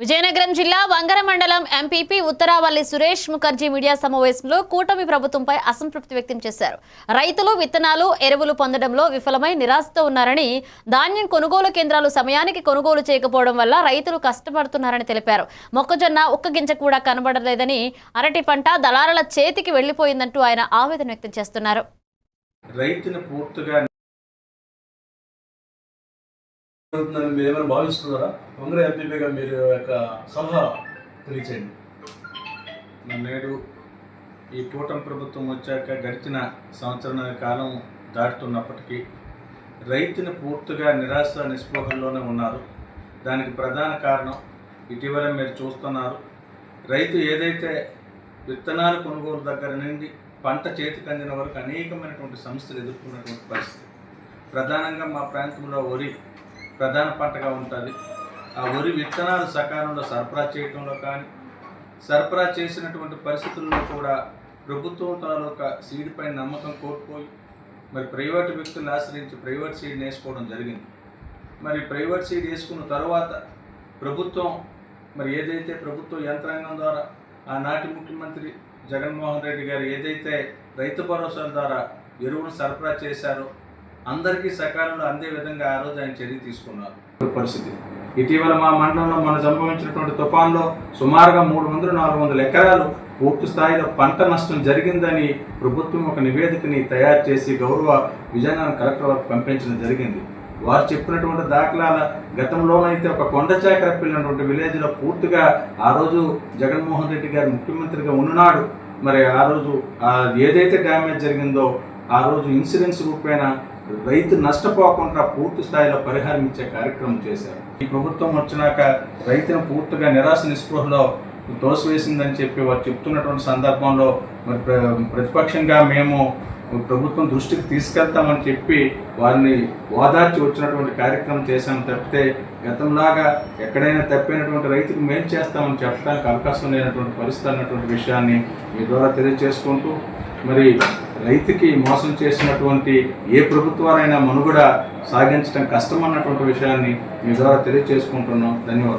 విజయనగరం జిల్లా వంగర మండలం MPP Uttaravalli Suresh Mukherjee media సమావేశంలో కూటమి ప్రభుత్వంపై అసంతృప్తి వ్యక్తం చేశారు. రైతులు విత్తనాలు ఎరువులు పొందడంలో విఫలమై నిరాశతో ఉన్నారని ధాన్యం కొనుగోలు కేంద్రాలు సమయానికి కొనుగోలు చేయకపోవడం వల్ల రైతులు కష్టపడుతున్నారని తెలిపారు. మొక్కజొన్న ఒక్క గింజ కూడా కనబడలేదని అరటి పంట దళారుల చేతికి వెళ్ళిపోయిందంటూ ఆయన ఆవేదన వ్యక్తం చేస్తున్నారు. పూర్తిగా జరుగుతుందని మీరు ఏమైనా భావిస్తున్నారా? వంగర ఎంపీపీగా మీరు యొక్క సలహా తెలియచేయండి. నేడు ఈ కూటమి ప్రభుత్వం వచ్చాక గడిచిన సంవత్సరం కాలం దాటుతున్నప్పటికీ రైతుని పూర్తిగా నిరాశ నిస్పృహల్లోనే ఉన్నారు. దానికి ప్రధాన కారణం ఇటీవల మీరు చూస్తున్నారు. రైతు ఏదైతే విత్తనాలు కొనుగోలు దగ్గర నుండి పంట చేతికి అందిన వరకు అనేకమైనటువంటి సమస్యలు ఎదుర్కొన్నటువంటి పరిస్థితి. ప్రధానంగా మా ప్రాంతంలో వరి ప్రధాన పంటగా ఉంటుంది. ఆ వరి విత్తనాలు సకాలంలో సరఫరా చేయడంలో కానీ సరఫరా చేసినటువంటి పరిస్థితుల్లో కూడా ప్రభుత్వం తాలూకా సీడ్ పైన నమ్మకం కోల్పోయి మరి ప్రైవేట్ వ్యక్తులను ఆశ్రయించి ప్రైవేట్ సీడ్ వేసుకోవడం జరిగింది. మరి ప్రైవేట్ సీడ్ వేసుకున్న తర్వాత ప్రభుత్వం మరి ఏదైతే ప్రభుత్వ యంత్రాంగం ద్వారా ఆనాటి ముఖ్యమంత్రి జగన్మోహన్ రెడ్డి గారు ఏదైతే రైతు భరోసా ద్వారా ఎరువులు సరఫరా చేశారో అందరికీ సకాలంలో అందే విధంగా ఆ రోజు ఆయన చర్య తీసుకున్నారు. పరిస్థితి. ఇటీవల మా మండలంలో మన సంభవించినటువంటి తుఫాన్లో సుమారుగా మూడు వందలు నాలుగు వందల ఎకరాలు పూర్తి స్థాయిలో పంట నష్టం జరిగిందని ప్రభుత్వం ఒక నివేదికని తయారు చేసి గౌరవ విజయనగరం కలెక్టర్ వారికి పంపించడం జరిగింది. వారు చెప్పినటువంటి దాఖలాల గతంలోనైతే ఒక కొండచాకర పిల్లినటువంటి విలేజ్లో పూర్తిగా ఆ రోజు జగన్మోహన్ రెడ్డి గారు ముఖ్యమంత్రిగా ఉన్నాడు మరి ఆ రోజు ఏదైతే డ్యామేజ్ జరిగిందో ఆ రోజు ఇన్సూరెన్స్ రూపేణ రైతు నష్టపోకుండా పూర్తి స్థాయిలో పరిహారం ఇచ్చే కార్యక్రమం చేశారు. ఈ ప్రభుత్వం వచ్చినాక రైతును పూర్తిగా నిరాశ నిస్పృహలో తోసివేసిందని చెప్పి వారు చెప్తున్నటువంటి సందర్భంలో మరి ప్ర- ప్రతిపక్షంగా మేము ప్రభుత్వం దృష్టికి తీసుకెళ్తామని చెప్పి వారిని ఓదార్చి వచ్చినటువంటి కార్యక్రమం చేశాము తప్పితే గతంలాగా ఎక్కడైనా తప్పినటువంటి రైతుకు మేలు చేస్తామని చెప్పడానికి అవకాశం లేనటువంటి పరిస్థితి అన్నటువంటి విషయాన్ని మీ ద్వారా తెలియజేసుకుంటూ మరి రైతుకి మోసం చేసినటువంటి ఏ ప్రభుత్వాలైనా మనుగడ సాగించడం కష్టం అన్నటువంటి విషయాన్ని మీ ద్వారా తెలియజేసుకుంటున్నాం. ధన్యవాదాలు.